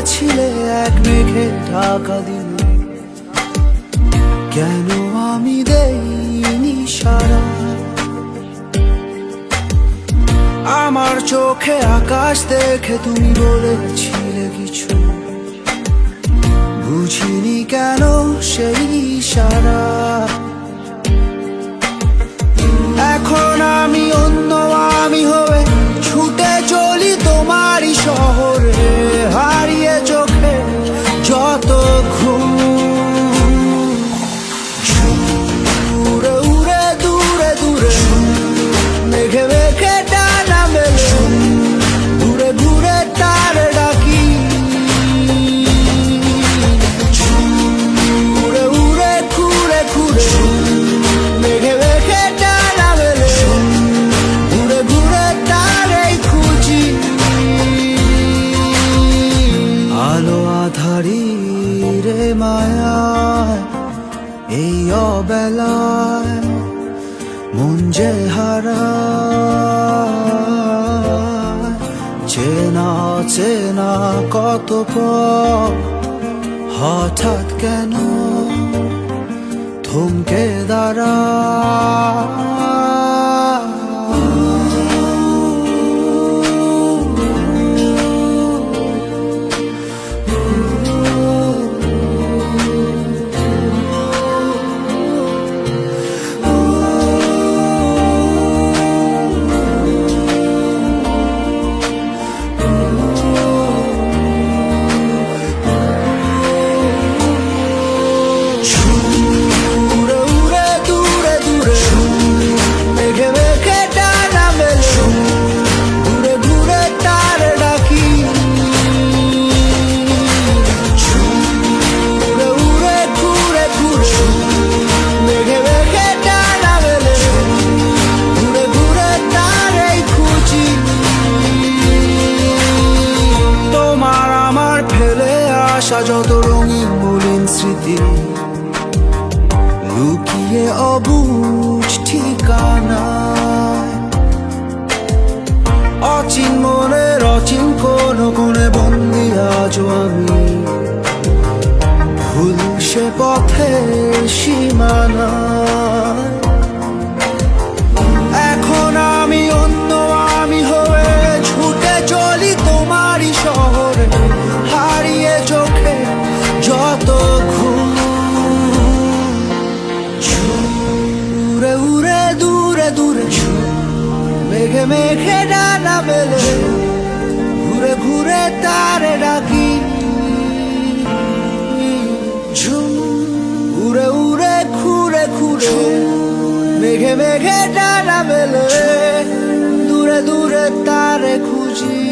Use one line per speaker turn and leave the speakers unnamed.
বলেছিলে এক মেঘে ঢাকা দিন কেন আমি দেইনি সারা? আমার চোখে আকাশ দেখে তুমি বলেছিলে কিছু। বুঝিনি কেন সেই সারা। এই অবেলায় মন যে হারা চেনা চেনা কত হঠাৎ কেন থমকে দাঁড়া আসা যত রঙিন মলিন স্মৃতি, লুকিয়ে অবুঝ ঠিকানা অচিন মনের অচিন কোন কোণে বন্দি আজও আমি। ভুল সে পথে সীমানা। এখন আমি অন্য আমি হয়ে ছুটে চলি তোমারই শহরে। মেঘে ডানা মেলে ঘুরে ঘুরে তারে ডাকি উড়ে উড়ে ঘুরে ঘুরে মেঘে মেঘে ডানা মেলে দূরে দূরে তারে খুঁজি